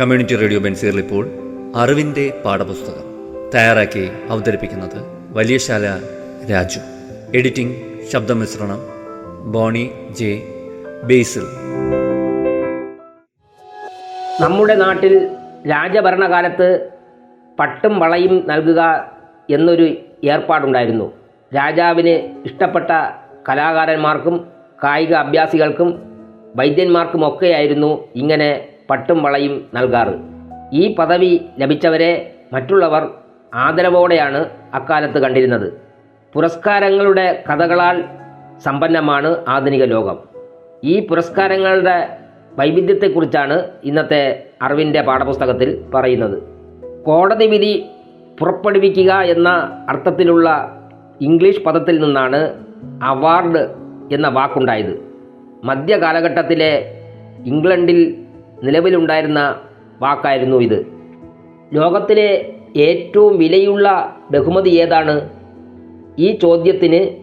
Community radio ബെൻസീറിൽ ഇപ്പോൾ അറിവിന്റെ പാഠപുസ്തകം തയ്യാറാക്കി അവതരിപ്പിക്കുന്നത് വലിയശാല രാജു. എഡിറ്റിംഗ് ശബ്ദമിശ്രണം ബോണി ജെ ബേസിൽ. നമ്മുടെ നാട്ടിൽ രാജഭരണകാലത്ത് പട്ടും വളയും നൽകുക എന്നൊരു ഏർപ്പാടുണ്ടായിരുന്നു. രാജാവിന് ഇഷ്ടപ്പെട്ട കലാകാരന്മാർക്കും കായിക അഭ്യാസികൾക്കും വൈദ്യന്മാർക്കുമൊക്കെയായിരുന്നു ഇങ്ങനെ പട്ടും വളയും നൽകാറ്. ഈ പദവി ലഭിച്ചവരെ മറ്റുള്ളവർ ആദരവോടെയാണ് അക്കാലത്ത് കണ്ടിരുന്നത്. പുരസ്കാരങ്ങളുടെ കഥകളാൽ സമ്പന്നമാണ് ആധുനിക ലോകം. ഈ പുരസ്കാരങ്ങളുടെ വൈവിധ്യത്തെക്കുറിച്ചാണ് ഇന്നത്തെ അറിവിന്റെ പാഠപുസ്തകത്തിൽ പറയുന്നത്. കോടതി വിധി പുറപ്പെടുവിക്കുക എന്ന അർത്ഥത്തിലുള്ള ഇംഗ്ലീഷ് പദത്തിൽ നിന്നാണ് അവാർഡ് എന്ന വാക്കുണ്ടായത്. മധ്യകാലഘട്ടത്തിലെ ഇംഗ്ലണ്ടിൽ നിലവിലുണ്ടായിരുന്ന വാക്കായിരുന്നു ഇത്. ലോകത്തിലെ ഏറ്റവും വിലയുള്ള ബഹുമതി ഏതാണ്? ഈ ചോദ്യത്തിന്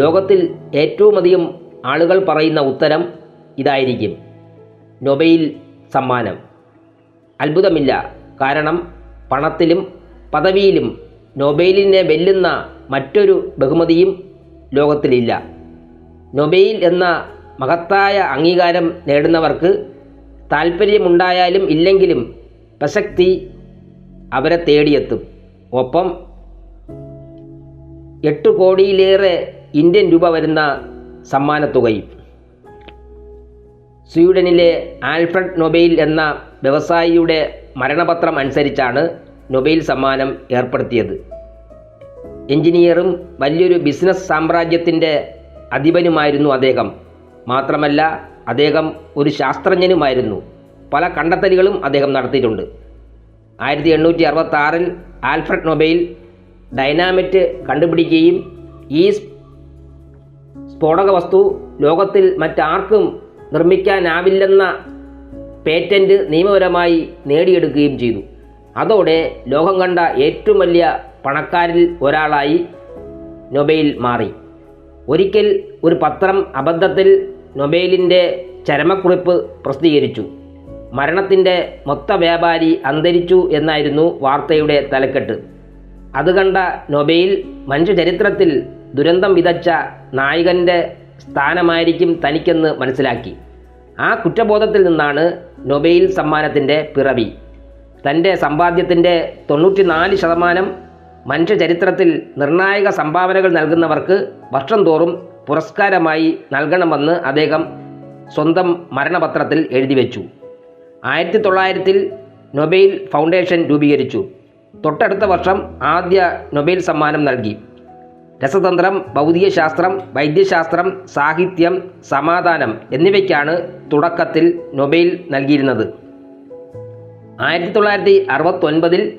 ലോകത്തിൽ ഏറ്റവും അധികം ആളുകൾ പറയുന്ന ഉത്തരം ഇതായിരിക്കും. നൊബൈൽ സമ്മാനം. അത്ഭുതമില്ല. കാരണം പണത്തിലും പദവിയിലും നൊബൈലിനെ വെല്ലുന്ന മറ്റൊരു ബഹുമതിയും ലോകത്തിലില്ല. നൊബൈൽ എന്ന മഹത്തായ അംഗീകാരം നേടുന്നവർക്ക് താല്പര്യമുണ്ടായാലും ഇല്ലെങ്കിലും പ്രസക്തി അവരെ തേടിയെത്തും. ഒപ്പം എട്ട് കോടിയിലേറെ ഇന്ത്യൻ രൂപ വരുന്ന സമ്മാനത്തുകയും സ്വീഡനിലെ ആൽഫ്രഡ് നൊബൈൽ എന്ന വ്യവസായിയുടെ മരണപത്രം അനുസരിച്ചാണ് നൊബൈൽ സമ്മാനം ഏർപ്പെടുത്തിയത്. എഞ്ചിനീയറും വലിയൊരു ബിസിനസ് സാമ്രാജ്യത്തിന്റെ അധിപനുമായിരുന്നു അദ്ദേഹം. മാത്രമല്ല അദ്ദേഹം ഒരു ശാസ്ത്രജ്ഞനുമായിരുന്നു. പല കണ്ടെത്തലുകളും അദ്ദേഹം നടത്തിയിട്ടുണ്ട്. ആയിരത്തി എണ്ണൂറ്റി അറുപത്തി ആറിൽ ആൽഫ്രഡ് നൊബൈൽ ഡൈനാമിറ്റ് കണ്ടുപിടിക്കുകയും ഈ സ്ഫോടക വസ്തു ലോകത്തിൽ മറ്റാർക്കും നിർമ്മിക്കാനാവില്ലെന്ന പേറ്റന്റ് നിയമപരമായി നേടിയെടുക്കുകയും ചെയ്തു. അതോടെ ലോകം കണ്ട ഏറ്റവും വലിയ പണക്കാരിൽ ഒരാളായി നൊബൈൽ മാറി. ഒരിക്കൽ ഒരു പത്രം അബദ്ധത്തിൽ നൊബൈലിന്റെ ചരമക്കുറിപ്പ് പ്രസിദ്ധീകരിച്ചു. മരണത്തിന്റെ മൊത്ത വ്യാപാരി അന്തരിച്ചു എന്നായിരുന്നു വാർത്തയുടെ തലക്കെട്ട്. അത് കണ്ട നൊബേൽ മനുഷ്യചരിത്രത്തിൽ ദുരന്തം വിതച്ച നായകന്റെ സ്ഥാനമായിരിക്കും തനിക്കെന്ന് മനസ്സിലാക്കി. ആ കുറ്റബോധത്തിൽ നിന്നാണ് നൊബേൽ സമ്മാനത്തിന്റെ പിറവി. തന്റെ സമ്പാദ്യത്തിന്റെ തൊണ്ണൂറ്റിനാല് ശതമാനം മനുഷ്യചരിത്രത്തിൽ നിർണായക സംഭാവനകൾ നൽകുന്നവർക്ക് വർഷം തോറും പുരസ്കാരമായി നൽകണമെന്ന് അദ്ദേഹം സ്വന്തം മരണപത്രത്തിൽ എഴുതി വെച്ചു ആയിരത്തി തൊള്ളായിരത്തിൽ നൊബൈൽ ഫൗണ്ടേഷൻ രൂപീകരിച്ചു. തൊട്ടടുത്ത വർഷം ആദ്യ നൊബൈൽ സമ്മാനം നൽകി. രസതന്ത്രം ഭൗതികശാസ്ത്രം വൈദ്യശാസ്ത്രം സാഹിത്യം സമാധാനം എന്നിവയ്ക്കാണ് തുടക്കത്തിൽ നൊബൈൽ നൽകിയിരുന്നത്. ആയിരത്തി തൊള്ളായിരത്തി അറുപത്തൊൻപതിൽ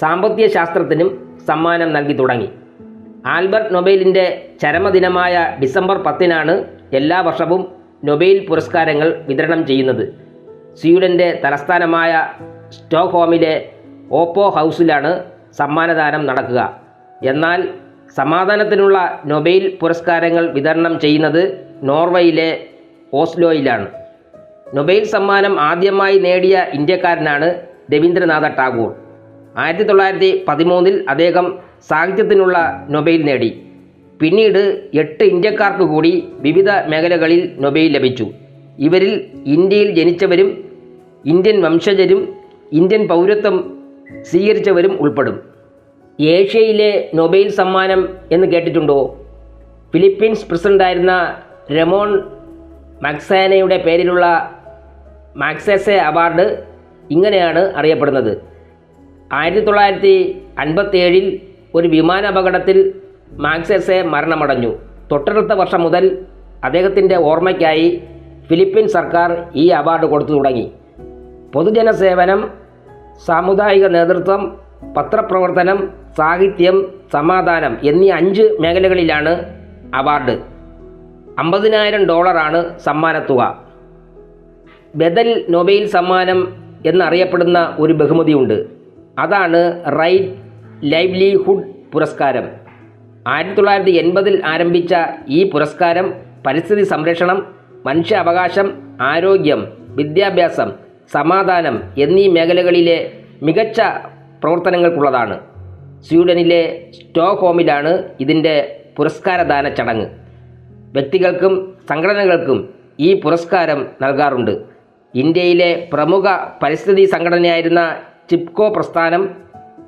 സാമ്പത്തിക ശാസ്ത്രത്തിനും സമ്മാനം നൽകി തുടങ്ങി. ആൽബർട്ട് നൊബൈലിന്റെ ചരമദിനമായ ഡിസംബർ പത്തിനാണ് എല്ലാ വർഷവും നൊബൈൽ പുരസ്കാരങ്ങൾ വിതരണം ചെയ്യുന്നത്. സ്വീഡന്റെ തലസ്ഥാനമായ സ്റ്റോക്ക്ഹോമിലെ ഓപ്പോ ഹൗസിലാണ് സമ്മാനദാനം നടക്കുക. എന്നാൽ സമാധാനത്തിനുള്ള നൊബൈൽ പുരസ്കാരങ്ങൾ വിതരണം ചെയ്യുന്നത് നോർവേയിലെ ഓസ്ലോയിലാണ്. നൊബൈൽ സമ്മാനം ആദ്യമായി നേടിയ ഇന്ത്യക്കാരനാണ് രവീന്ദ്രനാഥ ടാഗോർ. ആയിരത്തി തൊള്ളായിരത്തി പതിമൂന്നിൽ അദ്ദേഹം സാഹിത്യത്തിനുള്ള നൊബൈൽ നേടി. പിന്നീട് എട്ട് ഇന്ത്യക്കാർക്ക് കൂടി വിവിധ മേഖലകളിൽ നൊബൈൽ ലഭിച്ചു. ഇവരിൽ ഇന്ത്യയിൽ ജനിച്ചവരും ഇന്ത്യൻ വംശജരും ഇന്ത്യൻ പൗരത്വം സ്വീകരിച്ചവരും ഉൾപ്പെടും. ഏഷ്യയിലെ നൊബൈൽ സമ്മാനം എന്ന് കേട്ടിട്ടുണ്ടോ? ഫിലിപ്പീൻസ് പ്രസിഡന്റായിരുന്ന രമോൺ മാക്സാനയുടെ പേരിലുള്ള മാക്സേസെ അവാർഡ് ഇങ്ങനെയാണ് അറിയപ്പെടുന്നത്. ആയിരത്തി തൊള്ളായിരത്തി അൻപത്തേഴിൽ ഒരു വിമാനാപകടത്തിൽ മാക്സസെ മരണമടഞ്ഞു. തൊട്ടടുത്ത വർഷം മുതൽ അദ്ദേഹത്തിന്റെ ഓർമ്മയ്ക്കായി ഫിലിപ്പീൻ സർക്കാർ ഈ അവാർഡ് കൊടുത്തു തുടങ്ങി. പൊതുജന സേവനം സാമുദായിക നേതൃത്വം പത്രപ്രവർത്തനം സാഹിത്യം സമാധാനം എന്നീ അഞ്ച് മേഖലകളിലാണ് അവാർഡ്. അമ്പതിനായിരം ഡോളറാണ് സമ്മാനത്തുക. ബദൽ നൊബൈൽ സമ്മാനം എന്നറിയപ്പെടുന്ന ഒരു ബഹുമതിയുണ്ട്. അതാണ് റൈറ്റ് ലൈവ്ലിഹുഡ് പുരസ്കാരം. ആയിരത്തി തൊള്ളായിരത്തി എൺപതിൽ ആരംഭിച്ച ഈ പുരസ്കാരം പരിസ്ഥിതി സംരക്ഷണം മനുഷ്യാവകാശം ആരോഗ്യം വിദ്യാഭ്യാസം സമാധാനം എന്നീ മേഖലകളിലെ മികച്ച പ്രവർത്തനങ്ങൾക്കുള്ളതാണ്. സ്വീഡനിലെ സ്റ്റോക്ക്ഹോമിലാണ് ഇതിന്റെ പുരസ്കാരദാന ചടങ്ങ്. വ്യക്തികൾക്കും സംഘടനകൾക്കും ഈ പുരസ്കാരം നൽകാറുണ്ട്. ഇന്ത്യയിലെ പ്രമുഖ പരിസ്ഥിതി സംഘടനയായിരുന്ന ചിപ്കോ പ്രസ്ഥാനം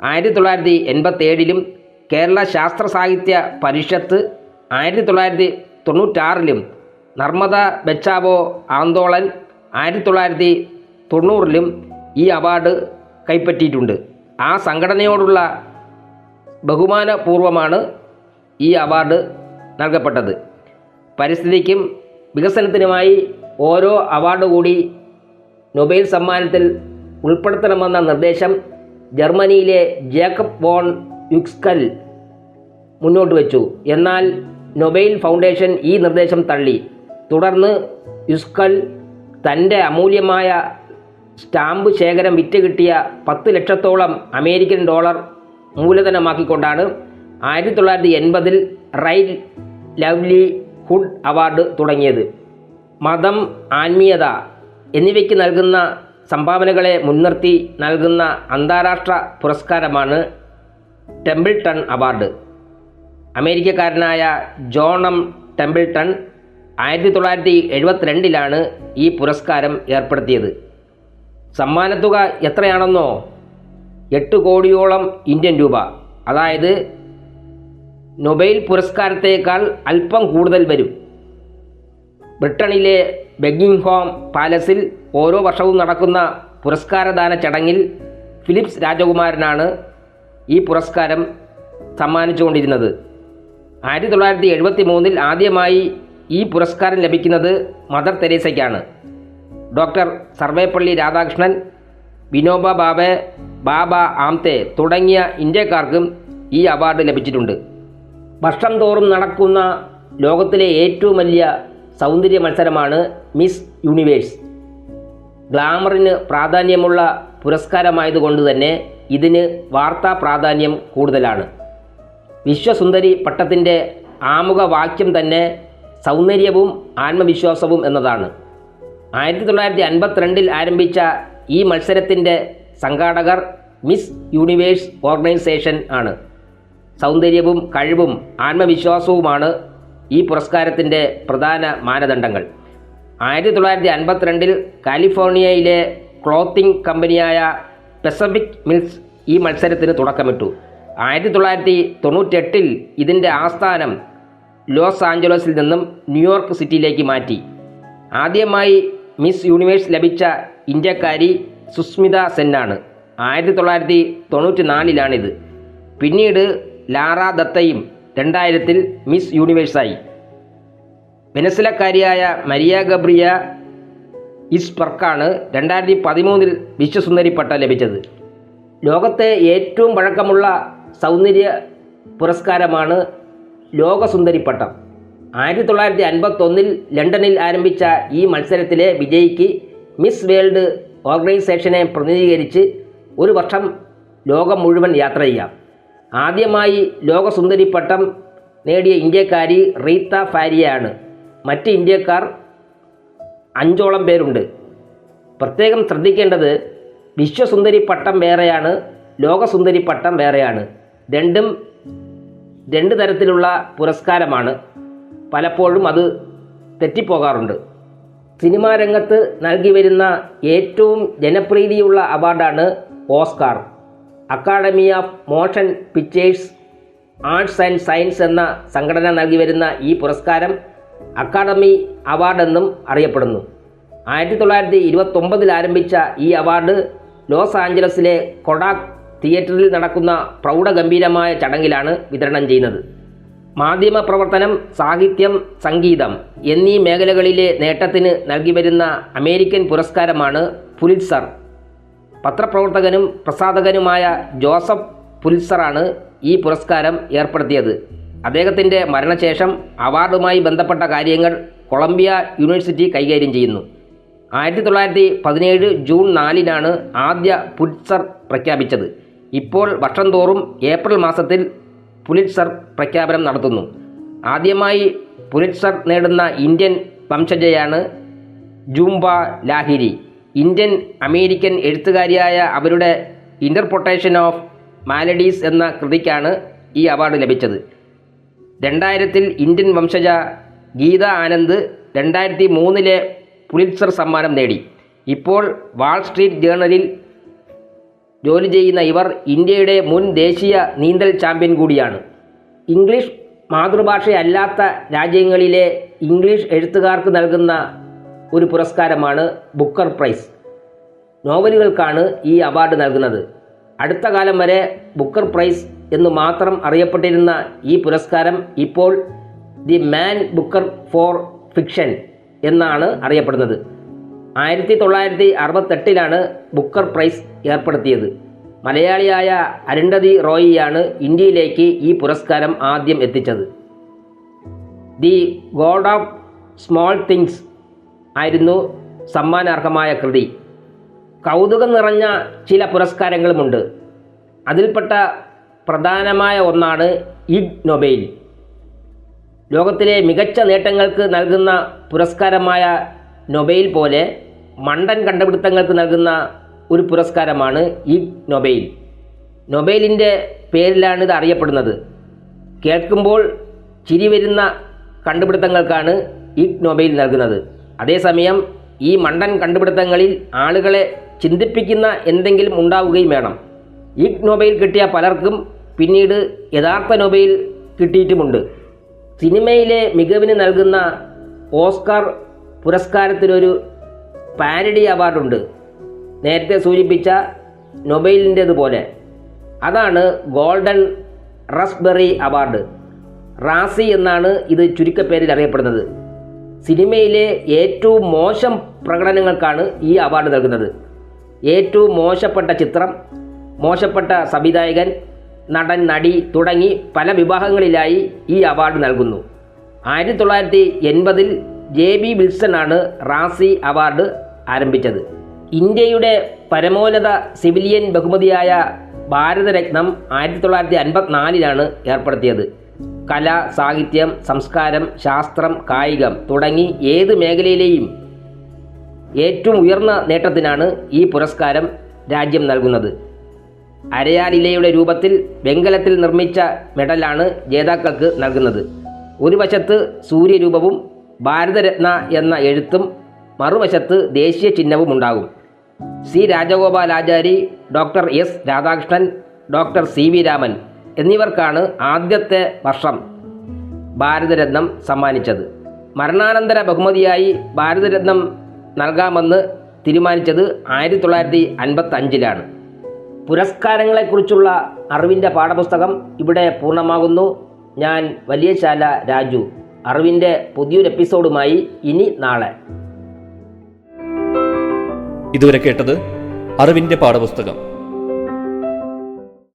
ആയിരത്തി തൊള്ളായിരത്തി എൺപത്തി ഏഴിലും കേരള ശാസ്ത്ര സാഹിത്യ പരിഷത്ത് ആയിരത്തി തൊള്ളായിരത്തി തൊണ്ണൂറ്റാറിലും നർമ്മദ ബച്ചാവോ ആന്തോളൻ ആയിരത്തി തൊള്ളായിരത്തി തൊണ്ണൂറിലും ഈ അവാർഡ് കൈപ്പറ്റിയിട്ടുണ്ട്. ആ സംഘടനയോടുള്ള ബഹുമാനപൂർവമാണ് ഈ അവാർഡ് നൽകപ്പെട്ടത്. പരിസ്ഥിതിക്കും വികസനത്തിനുമായി ഓരോ അവാർഡ് കൂടി നൊബേൽ സമ്മാനത്തിൽ ഉൾപ്പെടുത്തണമെന്ന നിർദ്ദേശം ജർമ്മനിയിലെ ജേക്കബ് വോൺ യുക്സ്കൽ മുന്നോട്ട് വെച്ചു. എന്നാൽ നൊബൈൽ ഫൗണ്ടേഷൻ ഈ നിർദ്ദേശം തള്ളി. തുടർന്ന് യുസ്കൽ തന്റെ അമൂല്യമായ സ്റ്റാമ്പ് ശേഖരം വിറ്റ് കിട്ടിയ പത്ത് ലക്ഷത്തോളം അമേരിക്കൻ ഡോളർ മൂലധനമാക്കിക്കൊണ്ടാണ് ആയിരത്തി തൊള്ളായിരത്തി എൺപതിൽ റൈറ്റ് ലവ്ലിഹുഡ് അവാർഡ് തുടങ്ങിയത്. മതം ആത്മീയത എന്നിവയ്ക്ക് നൽകുന്ന സംഭാവനകളെ മുൻനിർത്തി നൽകുന്ന അന്താരാഷ്ട്ര പുരസ്കാരമാണ് ടെമ്പിൾട്ടൺ അവാർഡ്. അമേരിക്കക്കാരനായ ജോണം ടെമ്പിൾട്ടൺ ആയിരത്തി തൊള്ളായിരത്തി എഴുപത്തിരണ്ടിലാണ് ഈ പുരസ്കാരം ഏർപ്പെടുത്തിയത്. സമ്മാനത്തുക എത്രയാണെന്നോ എട്ട് കോടിയോളം ഇന്ത്യൻ രൂപ. അതായത് നൊബൈൽ പുരസ്കാരത്തേക്കാൾ അല്പം കൂടുതൽ വരും. ബ്രിട്ടണിലെ ബെഗിംഗ്ഹോം പാലസിൽ ഓരോ വർഷവും നടക്കുന്ന പുരസ്കാരദാന ചടങ്ങിൽ ഫിലിപ്സ് രാജകുമാരനാണ് ഈ പുരസ്കാരം സമ്മാനിച്ചുകൊണ്ടിരുന്നത്. ആയിരത്തി തൊള്ളായിരത്തി എഴുപത്തി മൂന്നിൽ ആദ്യമായി ഈ പുരസ്കാരം ലഭിക്കുന്നത് മദർ തെരേസയ്ക്കാണ്. ഡോക്ടർ സർവേപ്പള്ളി രാധാകൃഷ്ണൻ വിനോബ ബാബെ ബാബ ആംതെ തുടങ്ങിയ ഇന്ത്യക്കാർക്കും ഈ അവാർഡ് ലഭിച്ചിട്ടുണ്ട്. വർഷം തോറും നടക്കുന്ന ലോകത്തിലെ ഏറ്റവും വലിയ സൗന്ദര്യ മത്സരമാണ് മിസ് യൂണിവേഴ്സ്. ഗ്ലാമറിന് പ്രാധാന്യമുള്ള പുരസ്കാരമായതുകൊണ്ട് തന്നെ ഇതിന് വാർത്താ പ്രാധാന്യം കൂടുതലാണ്. വിശ്വസുന്ദരി പട്ടത്തിന്റെ ആമുഖ വാക്യം തന്നെ സൗന്ദര്യവും ആത്മവിശ്വാസവും എന്നതാണ്. ആയിരത്തി തൊള്ളായിരത്തി അൻപത്തിരണ്ടിൽ ആരംഭിച്ച ഈ മത്സരത്തിന്റെ സംഘാടകർ മിസ് യൂണിവേഴ്സ് ഓർഗനൈസേഷൻ ആണ്. സൗന്ദര്യവും കഴിവും ആത്മവിശ്വാസവുമാണ് ഈ പുരസ്കാരത്തിന്റെ പ്രധാന മാനദണ്ഡങ്ങൾ. ആയിരത്തി തൊള്ളായിരത്തി അൻപത്തിരണ്ടിൽ കാലിഫോർണിയയിലെ ക്ലോത്തിംഗ് കമ്പനിയായ പെസഫിക് മിൽസ് ഈ മത്സരത്തിന് തുടക്കമിട്ടു. ആയിരത്തി തൊള്ളായിരത്തി തൊണ്ണൂറ്റെട്ടിൽ ഇതിന്റെ ആസ്ഥാനം ലോസ് ആഞ്ചലസിൽ നിന്നും ന്യൂയോർക്ക് സിറ്റിയിലേക്ക് മാറ്റി. ആദ്യമായി മിസ് യൂണിവേഴ്സ് ലഭിച്ച ഇന്ത്യക്കാരി സുസ്മിത സെന്നാണ്. ആയിരത്തി തൊള്ളായിരത്തി തൊണ്ണൂറ്റി നാലിലാണിത് പിന്നീട് ലാറ ദത്തയും രണ്ടായിരത്തിൽ മിസ് യൂണിവേഴ്സായി. വെനസിലക്കാരിയായ മരിയ ഗബ്രിയ ഇസ്പർക്കാണ് രണ്ടായിരത്തി പതിമൂന്നിൽ വിശ്വസുന്ദരി പട്ട ലഭിച്ചത്. ലോകത്തെ ഏറ്റവും പഴക്കമുള്ള സൗന്ദര്യ പുരസ്കാരമാണ് ലോകസുന്ദരി പട്ടം ആയിരത്തി തൊള്ളായിരത്തി അൻപത്തൊന്നിൽ ലണ്ടനിൽ ആരംഭിച്ച ഈ മത്സരത്തിലെ വിജയിക്ക് മിസ് വേൾഡ് ഓർഗനൈസേഷനെ പ്രതിനിധീകരിച്ച് ഒരു വർഷം ലോകം മുഴുവൻ യാത്ര ചെയ്യാം. ആദ്യമായി ലോകസുന്ദരി പട്ടം നേടിയ ഇന്ത്യക്കാരി റീത്ത ഫാരിയാണ് മറ്റ് ഇന്ത്യക്കാർ അഞ്ചോളം പേരുണ്ട്. പ്രത്യേകം ശ്രദ്ധിക്കേണ്ടത് വിശ്വസുന്ദരി പട്ടം വേറെയാണ് ലോകസുന്ദരി പട്ടം വേറെയാണ്. രണ്ടും രണ്ട് തരത്തിലുള്ള പുരസ്കാരമാണ്. പലപ്പോഴും അത് തെറ്റിപ്പോകാറുണ്ട്. സിനിമാ രംഗത്ത് നൽകി വരുന്ന ഏറ്റവും ജനപ്രീതിയുള്ള അവാർഡാണ് Oscar. Academy of motion pictures arts and science എന്ന സംഘടന നൽകി വരുന്ന ഈ പുരസ്കാരം അക്കാഡമി അവാർഡെന്നും അറിയപ്പെടുന്നു. ആയിരത്തി തൊള്ളായിരത്തി ഇരുപത്തൊമ്പതിൽ ആരംഭിച്ച ഈ അവാർഡ് ലോസ് ആഞ്ചലസിലെ കൊഡാക് തിയേറ്ററിൽ നടക്കുന്ന പ്രൗഢഗംഭീരമായ ചടങ്ങിലാണ് വിതരണം ചെയ്യുന്നത്. മാധ്യമ പ്രവർത്തനം സാഹിത്യം സംഗീതം എന്നീ മേഖലകളിലെ നേട്ടത്തിന് നൽകി വരുന്ന അമേരിക്കൻ പുരസ്കാരമാണ് പുലിറ്റ്സർ. പത്രപ്രവർത്തകനും പ്രസാധകനുമായ ജോസഫ് പുലിത്സറാണ് ഈ പുരസ്കാരം ഏർപ്പെടുത്തിയത്. അദ്ദേഹത്തിന്റെ മരണശേഷം അവാർഡുമായി ബന്ധപ്പെട്ട കാര്യങ്ങൾ കൊളംബിയ യൂണിവേഴ്സിറ്റി കൈകാര്യം ചെയ്യുന്നു. ആയിരത്തി തൊള്ളായിരത്തി പതിനേഴ് ജൂൺ നാലിനാണ് ആദ്യ പുലിറ്റ്സർ പ്രഖ്യാപിച്ചത്. ഇപ്പോൾ വർഷം തോറും ഏപ്രിൽ മാസത്തിൽ പുലിറ്റ്സർ പ്രഖ്യാപനം നടത്തുന്നു. ആദ്യമായി പുലിറ്റ്സർ നേടുന്ന ഇന്ത്യൻ വംശജയാണ് ജൂംബ ലാഹിരി. ഇന്ത്യൻ അമേരിക്കൻ എഴുത്തുകാരിയായ അവരുടെ ഇന്റർപ്രൊട്ടേഷൻ ഓഫ് മാലഡീസ് എന്ന കൃതിക്കാണ് ഈ അവാർഡ് ലഭിച്ചത്. രണ്ടായിരത്തിൽ ഇന്ത്യൻ വംശജ ഗീത ആനന്ദ് രണ്ടായിരത്തി മൂന്നിലെ പുലിത്സർ സമ്മാനം നേടി. ഇപ്പോൾ വാൾ സ്ട്രീറ്റ് ജേണലിൽ ജോലി ചെയ്യുന്ന ഇവർ ഇന്ത്യയുടെ മുൻ ദേശീയ നീന്തൽ ചാമ്പ്യൻ കൂടിയാണ്. ഇംഗ്ലീഷ് മാതൃഭാഷയല്ലാത്ത രാജ്യങ്ങളിലെ ഇംഗ്ലീഷ് എഴുത്തുകാർക്ക് നൽകുന്ന ഒരു പുരസ്കാരമാണ് ബുക്കർ പ്രൈസ്. നോവലുകൾക്കാണ് ഈ അവാർഡ് നൽകുന്നത്. അടുത്ത കാലം വരെ ബുക്കർ പ്രൈസ് എന്ന് മാത്രം അറിയപ്പെട്ടിരുന്ന ഈ പുരസ്കാരം ഇപ്പോൾ the Man Booker for Fiction എന്നാണ് അറിയപ്പെടുന്നത്. ആയിരത്തി തൊള്ളായിരത്തി അറുപത്തെട്ടിലാണ് ബുക്കർ പ്രൈസ് ഏർപ്പെടുത്തിയത്. മലയാളിയായ അരുണ്ടതി റോയിയാണ് ഇന്ത്യയിലേക്ക് ഈ പുരസ്കാരം ആദ്യം എത്തിച്ചത്. The God of Small Things ആയിരുന്നു സമ്മാനാർഹമായ കൃതി. കൗതുകം നിറഞ്ഞ ചില പുരസ്കാരങ്ങളുമുണ്ട്. അതിൽപ്പെട്ട പ്രധാനമായ ഒന്നാണ് ഇഗ് നൊബേൽ. ലോകത്തിലെ മികച്ച നേട്ടങ്ങൾക്ക് നൽകുന്ന പുരസ്കാരമായ നൊബേൽ പോലെ മണ്ടൻ കണ്ടുപിടുത്തങ്ങൾക്ക് നൽകുന്ന ഒരു പുരസ്കാരമാണ് ഇഗ് നൊബേൽ. നൊബേലിന്റെ പേരിലാണ് ഇത് അറിയപ്പെടുന്നത്. കേൾക്കുമ്പോൾ ചിരി വരുന്ന കണ്ടുപിടുത്തങ്ങൾക്കാണ് ഇഗ് നൊബേൽ നൽകുന്നത്. അതേസമയം ഈ മണ്ടൻ കണ്ടുപിടുത്തങ്ങളിൽ ആളുകളെ ചിന്തിപ്പിക്കുന്ന എന്തെങ്കിലും ഉണ്ടാവുകയും വേണം. ഇഗ് നൊബേൽ കിട്ടിയ പലർക്കും പിന്നീട് യഥാർത്ഥ നൊബേൽ കിട്ടിയിട്ടുമുണ്ട്. സിനിമയിലെ മികവിന് നൽകുന്ന ഓസ്കാർ പുരസ്കാരത്തിനൊരു പാരഡി അവാർഡുണ്ട്. നേരത്തെ സൂചിപ്പിച്ച നൊബൈലിന്റെതുപോലെ. അതാണ് ഗോൾഡൻ റസ്ബെറി അവാർഡ്. റാസി എന്നാണ് ഇത് ചുരുക്കപ്പേരിൽ അറിയപ്പെടുന്നത്. സിനിമയിലെ ഏറ്റവും മോശം പ്രകടനങ്ങൾക്കാണ് ഈ അവാർഡ് നൽകുന്നത്. ഏറ്റവും മോശപ്പെട്ട ചിത്രം മോശപ്പെട്ട സംവിധായകൻ നടൻ നടി തുടങ്ങി പല വിഭാഗങ്ങളിലായി ഈ അവാർഡ് നൽകുന്നു. ആയിരത്തി തൊള്ളായിരത്തി എൺപതിൽ ജെ ബി വിൽസൺ ആണ് റാസി അവാർഡ് ആരംഭിച്ചത്. ഇന്ത്യയുടെ പരമോന്നത സിവിലിയൻ ബഹുമതിയായ ഭാരതരത്നം ആയിരത്തി തൊള്ളായിരത്തി അൻപത്തിനാലിലാണ് ഏർപ്പെടുത്തിയത്. കല സാഹിത്യം സംസ്കാരം ശാസ്ത്രം കായികം തുടങ്ങി ഏത് മേഖലയിലെയും ഏറ്റവും ഉയർന്ന നേട്ടത്തിനാണ് ഈ പുരസ്കാരം രാജ്യം നൽകുന്നത്. അരയാലിലയുടെ രൂപത്തിൽ വെങ്കലത്തിൽ നിർമ്മിച്ച മെഡലാണ് ജേതാക്കൾക്ക് നൽകുന്നത്. ഒരു വശത്ത് സൂര്യരൂപവും ഭാരതരത്ന എന്ന എഴുത്തും മറുവശത്ത് ദേശീയ ചിഹ്നവും ഉണ്ടാകും. C. Rajagopalachari doctor S. Radhakrishnan doctor C. V. Raman എന്നിവർക്കാണ് ആദ്യത്തെ വർഷം ഭാരതരത്നം സമ്മാനിച്ചത്. മരണാനന്തര ബഹുമതിയായി ഭാരതരത്നം നൽകാമെന്ന് തീരുമാനിച്ചത് ആയിരത്തി തൊള്ളായിരത്തി അൻപത്തി അഞ്ചിലാണ്. പുരസ്കാരങ്ങളെക്കുറിച്ചുള്ള അറിവിന്റെ പാഠപുസ്തകം ഇവിടെ പൂർണമാകുന്നു. ഞാൻ വലിയശാല രാജു. അറിവിന്റെ പുതിയൊരു എപ്പിസോഡുമായി ഇനി നാളെ. ഇതുവരെ കേട്ടത് അറിവിന്റെ പാഠപുസ്തകം.